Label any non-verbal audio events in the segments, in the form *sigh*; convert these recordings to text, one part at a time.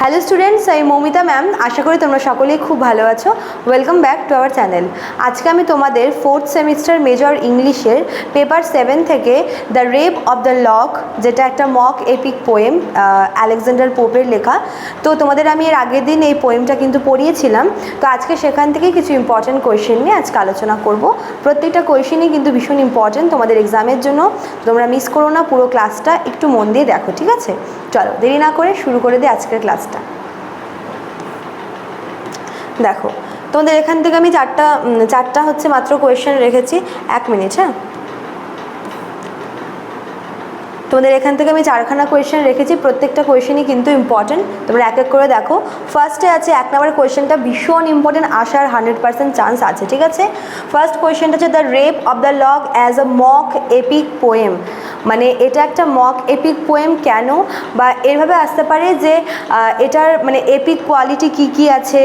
Hello students আমি Moumita ma'am আশা করি তোমরা সকলেই খুব ভালো আছো। Welcome back to our channel আজকে আমি তোমাদের ফোর্থ সেমিস্টার মেজর ইংলিশের পেপার সেভেন থেকে the rape of the lock যেটা একটা মক এপিক পোয়েম আলেকজান্ডার পোপের লেখা। তো তোমাদের আমি এর আগের দিন এই পোয়েমটা কিন্তু পড়িয়েছিলাম। তো আজকে সেখান থেকে কিছু ইম্পর্টেন্ট কোয়েশ্চেন নিয়ে আজকে আলোচনা করব। প্রত্যেকটা কোয়েশ্চেনই কিন্তু ভীষণ ইম্পর্টেন্ট তোমাদের এক্সামের জন্য। তোমরা মিস করো না, পুরো ক্লাসটা একটু মন দিয়ে দেখো, ঠিক আছে? চলো, দেরি না করে শুরু করে দিই আজকের ক্লাসটা দেখো, তোমাদের এখান থেকে আমি চারটা চারটা হচ্ছে মাত্র কোয়েশ্চেন রেখেছি, এক মিনিট হ্যাঁ? তোমাদের এখান থেকে আমি চারখানা কোয়েশ্চেন রেখেছি, প্রত্যেকটা কোয়েশ্চেনই কিন্তু ইম্পর্টেন্ট তোমরা এক এক করে দেখো। ফার্স্টে আছে এক নম্বর কোয়েশ্চেনটা ভীষণ ইম্পর্টেন্ট আসার হান্ড্রেড পার্সেন্ট চান্স আছে, ঠিক আছে? ফার্স্ট কোয়েশ্চেনটা হচ্ছে the rape of the lock as a mock epic poem মানে এটা একটা মক এপিক পোয়েম কেন? বা এভাবে আসতে পারে যে এটার মানে এপিক কোয়ালিটি কি কি আছে?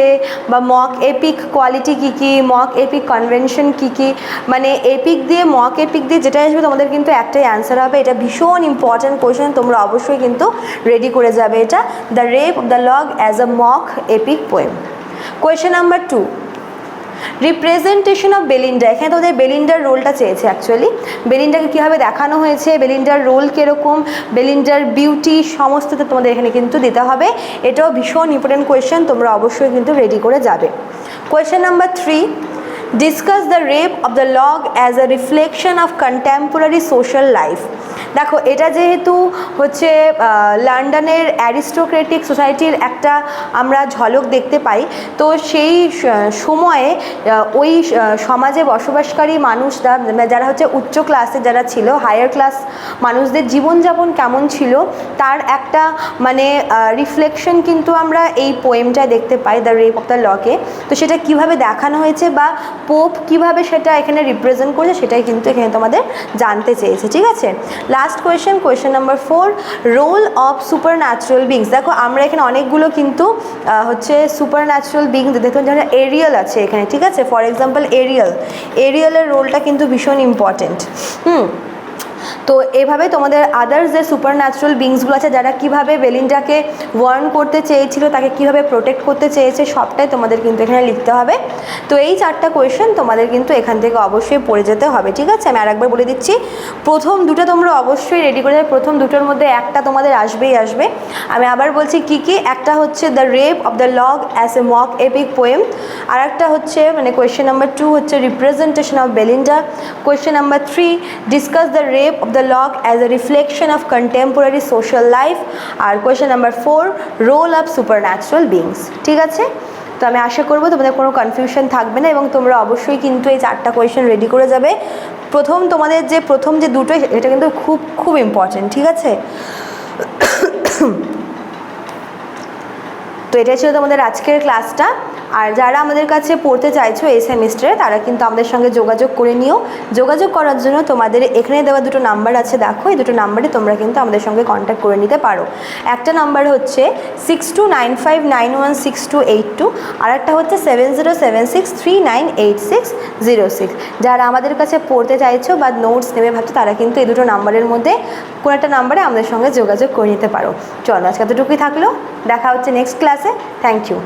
বা মক এপিক কোয়ালিটি কি কি? মক এপিক কনভেনশন কি কি? মানে এপিক দিয়ে মক এপিক দিয়ে যেটা আসবে, তোমাদের কিন্তু একটাই অ্যান্সার হবে। এটা ভীষণ ইম্পর্ট্যান্ট কোয়েশন তোমরা অবশ্যই কিন্তু রেডি করে যাবে এটা। The rape the lock as a mock epic poem question number two representation of Belinda এখানে তোদের বেলিন্ডার রোলটা চেয়েছে অ্যাকচুয়ালি বেলিন্ডাকে কীভাবে দেখানো হয়েছে বেলিন্ডার রোল কীরকম বেলিন্ডার বিউটি সমস্তটা তোমাদের এখানে কিন্তু দিতে হবে। এটাও ভীষণ ইম্পর্টেন্ট কোয়েশ্চেন তোমরা অবশ্যই কিন্তু রেডি করে যাবে। Question number three discuss the rape of the lock as a reflection of contemporary social life দেখো, এটা যেহেতু হচ্ছে লন্ডনের অ্যারিস্টোক্রেটিক সোসাইটির একটা আমরা ঝলক দেখতে পাই, তো সেই সময়ে ওই সমাজে বসবাসকারী মানুষরা মানে যারা হচ্ছে উচ্চ ক্লাসে যারা ছিল হায়ার ক্লাস মানুষদের জীবনযাপন কেমন ছিল, তার একটা মানে রিফ্লেকশন কিন্তু আমরা এই পোয়েমটায় দেখতে পাই দ্য রেপ অফ দ্য লকে তো সেটা কীভাবে দেখানো হয়েছে বা পোপ কীভাবে সেটা এখানে রিপ্রেজেন্ট করেছে, সেটাই কিন্তু এখানে তোমাদের জানতে চেয়েছে, ঠিক আছে? Last question question number four role of supernatural beings দেখো, আমরা এখানে অনেকগুলো কিন্তু হচ্ছে সুপার ন্যাচুরাল বিংস দেখুন যেমন এরিয়াল আছে এখানে, ঠিক আছে? ফর এক্সাম্পল এরিয়াল এরিয়ালের রোলটা কিন্তু ভীষণ ইম্পর্টেন্ট হুম? তো এভাবে তোমাদের আদার্স যে সুপার ন্যাচারাল বিংসগুলো আছে, যারা কীভাবে বেলিনটাকে ওয়ার্ন করতে চেয়েছিল, তাকে কীভাবে প্রোটেক্ট করতে চেয়েছে, সবটাই তোমাদের কিন্তু এখানে লিখতে হবে। তো এই চারটা কোয়েশ্চেন তোমাদের কিন্তু এখান থেকে অবশ্যই পড়ে যেতে হবে, ঠিক আছে? আমি আরেকবার বলে দিচ্ছি, প্রথম দুটো তোমরা অবশ্যই রেডি করে যাবে। প্রথম দুটোর মধ্যে একটা তোমাদের আসবেই আসবে। আমি আবার বলছি কি কি? একটা হচ্ছে the rape of the lock as a mock epic poem আর একটা হচ্ছে মানে কোয়েশ্চেন নাম্বার টু হচ্ছে representation of Belinda question number three discuss the rape of the lock as a reflection of contemporary social life R question number four role of supernatural beings ঠিক আছে? তো আমি আশা করব তোমাদের কোনো কনফিউশন থাকবে না এবং তোমরা অবশ্যই কিন্তু এই চারটা কোয়েশ্চেন রেডি করে যাবে। প্রথম তোমাদের যে, প্রথম যে দুটো এটা কিন্তু খুব খুব ইম্পর্টেন্ট ঠিক আছে? *coughs* তো এটাই ছিল তোমাদের আজকের ক্লাসটা আর যারা আমাদের কাছে পড়তে চাইছো এই সেমিস্টারে তারা কিন্তু আমাদের সঙ্গে যোগাযোগ করে নিও। যোগাযোগ করার জন্য তোমাদের এখানে দেওয়া দুটো নাম্বার আছে, দেখো, এই দুটো নাম্বারে তোমরা কিন্তু আমাদের সঙ্গে কন্ট্যাক্ট করে নিতে পারো। একটা নাম্বার হচ্ছে six two nine five nine one six two eight two আর একটা হচ্ছে seven zero seven six three nine eight six zero six যারা আমাদের কাছে পড়তে চাইছো বা নোটস নেবে ভাবছ, তারা কিন্তু এই দুটো নাম্বারের মধ্যে কোনো একটা নাম্বারে আমাদের সঙ্গে যোগাযোগ করে নিতে পারো। চলো, আজকে এতটুকুই থাকল। দেখা হচ্ছে নেক্সট ক্লাসে থ্যাংক ইউ